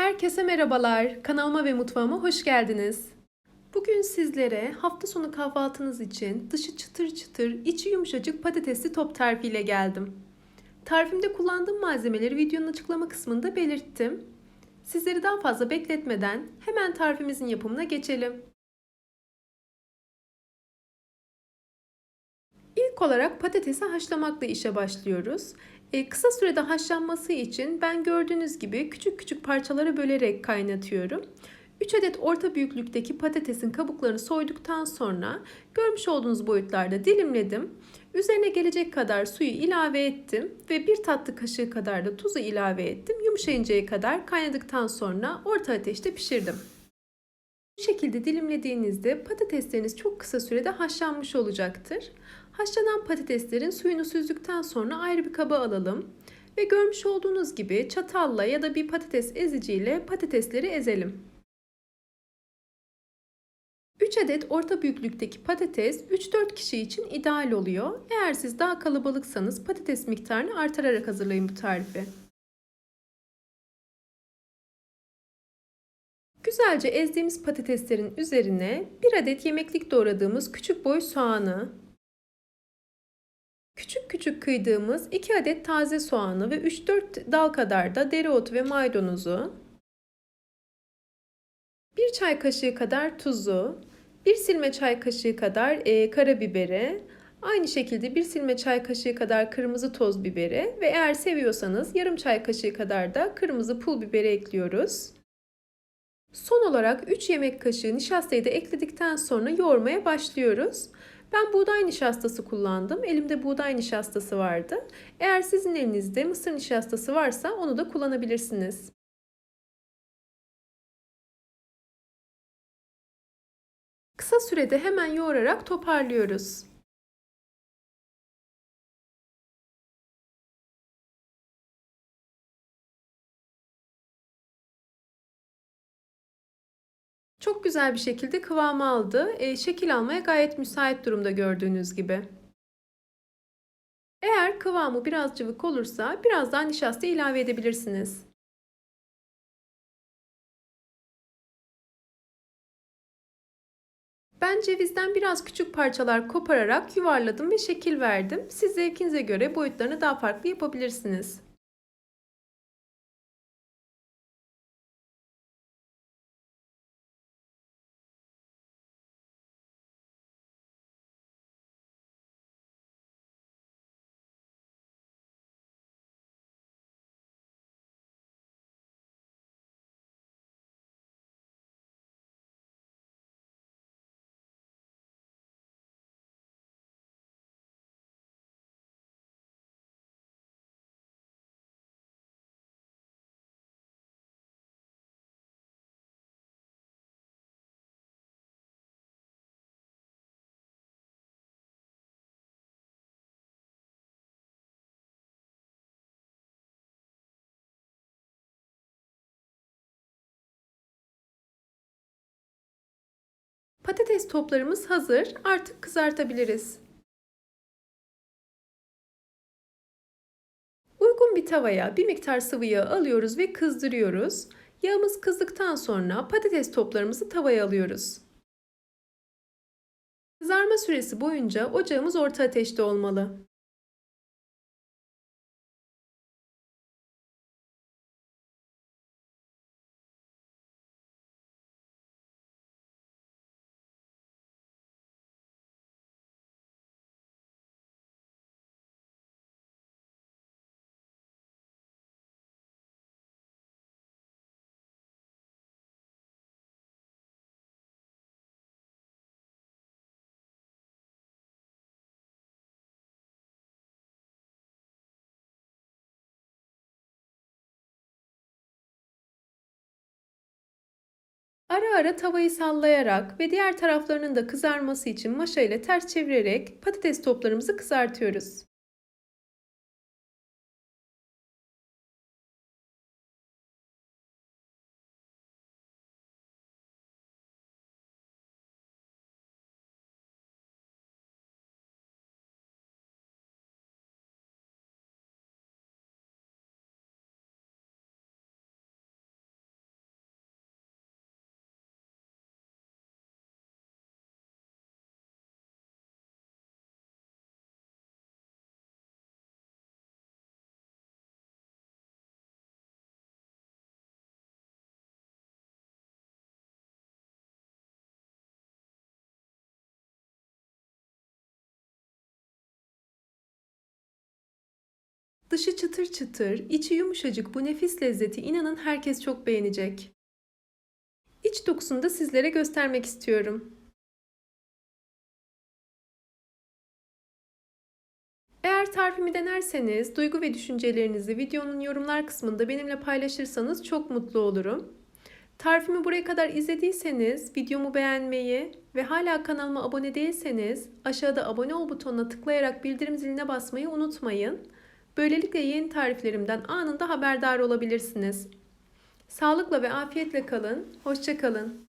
Herkese merhabalar. Kanalıma ve mutfağıma hoş geldiniz. Bugün sizlere hafta sonu kahvaltınız için dışı çıtır çıtır, içi yumuşacık patatesli top tarifiyle geldim. Tarifimde kullandığım malzemeleri videonun açıklama kısmında belirttim. Sizleri daha fazla bekletmeden hemen tarifimizin yapımına geçelim. İlk olarak patatesi haşlamakla işe başlıyoruz. E, kısa sürede haşlanması için ben gördüğünüz gibi küçük küçük parçalara bölerek kaynatıyorum. 3 adet orta büyüklükteki patatesin kabuklarını soyduktan sonra görmüş olduğunuz boyutlarda dilimledim. Üzerine gelecek kadar suyu ilave ettim ve bir tatlı kaşığı kadar da tuzu ilave ettim. Yumuşayıncaya kadar kaynadıktan sonra orta ateşte pişirdim. Bu şekilde dilimlediğinizde patatesleriniz çok kısa sürede haşlanmış olacaktır. Haşlanan patateslerin suyunu süzdükten sonra ayrı bir kaba alalım. Ve görmüş olduğunuz gibi çatalla ya da bir patates eziciyle patatesleri ezelim. 3 adet orta büyüklükteki patates 3-4 kişi için ideal oluyor. Eğer siz daha kalabalıksanız patates miktarını artırarak hazırlayın bu tarifi. Güzelce ezdiğimiz patateslerin üzerine 1 adet yemeklik doğradığımız küçük boy soğanı, küçük küçük kıydığımız 2 adet taze soğanı ve 3-4 dal kadar da dereotu ve maydanozu, 1 çay kaşığı kadar tuzu, 1 silme çay kaşığı kadar e, karabiberi, aynı şekilde 1 silme çay kaşığı kadar kırmızı toz biberi ve eğer seviyorsanız yarım çay kaşığı kadar da kırmızı pul biberi ekliyoruz. Son olarak 3 yemek kaşığı nişastayı da ekledikten sonra yoğurmaya başlıyoruz. Ben buğday nişastası kullandım. Elimde buğday nişastası vardı. Eğer sizin elinizde mısır nişastası varsa onu da kullanabilirsiniz. Kısa sürede hemen yoğurarak toparlıyoruz. Çok güzel bir şekilde kıvam aldı. E, şekil almaya gayet müsait durumda gördüğünüz gibi. Eğer kıvamı biraz cıvık olursa biraz daha nişasta ilave edebilirsiniz. Ben cevizden biraz küçük parçalar kopararak yuvarladım ve şekil verdim. Siz zevkinize göre boyutlarını daha farklı yapabilirsiniz. Patates toplarımız hazır. Artık kızartabiliriz. Uygun bir tavaya bir miktar sıvı yağ alıyoruz ve kızdırıyoruz. Yağımız kızdıktan sonra patates toplarımızı tavaya alıyoruz. Kızarma süresi boyunca ocağımız orta ateşte olmalı. Ara ara tavayı sallayarak ve diğer taraflarının da kızarması için maşa ile ters çevirerek patates toplarımızı kızartıyoruz. Dışı çıtır çıtır, içi yumuşacık bu nefis lezzeti inanın herkes çok beğenecek. İç dokusunu da sizlere göstermek istiyorum. Eğer tarifimi denerseniz duygu ve düşüncelerinizi videonun yorumlar kısmında benimle paylaşırsanız çok mutlu olurum. Tarifimi buraya kadar izlediyseniz videomu beğenmeyi ve hala kanalıma abone değilseniz aşağıda abone ol butonuna tıklayarak bildirim ziline basmayı unutmayın. Böylelikle yeni tariflerimden anında haberdar olabilirsiniz. Sağlıkla ve afiyetle kalın, hoşça kalın.